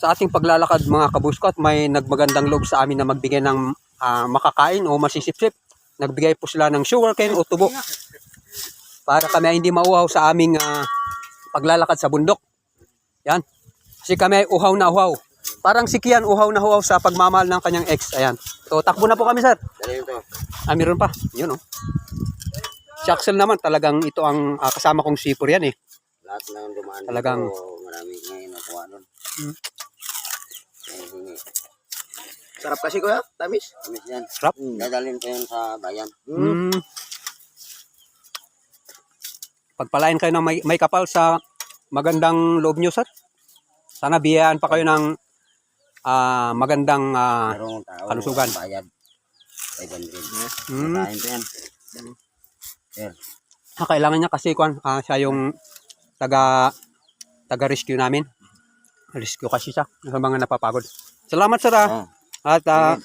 sa ating paglalakad mga kabusko at may nagmagandang loob sa amin na magbigay ng ah, makakain o masisipsip. Nagbigay po sila ng sugarcane o tubo para kami ay hindi mauhaw sa aming ah, paglalakad sa bundok. Yan. Kasi kami ay uhaw na uhaw. Parang si Kian uhaw na uhaw sa pagmamahal ng kanyang ex. Ayan. So takbo na po kami sir. Ah, meron pa. Yun oh. Si Axel naman talagang ito ang ah, kasama kong sipor yan eh. Lahat na yung dumaan Talagang- dito, marami ngayon nakuha nun. Hmm. Sarap kasi kuya, tamis. Amis yan. Sarap. Dadalhin ko yun sa bayan. Mm. Pagpalain kayo ng may, may kapal sa magandang loob nyo, sir. Sana biyayaan pa kayo ng ah, magandang tao. kalusugan. Bayad. 500. mm, Kain ko yan. Sir. ah, kailangan niya kasi kwan, ah, siya yung taga taga rescue namin. Rescue kasi siya sa mga napapagod. Salamat sir ah. Oh. At ah,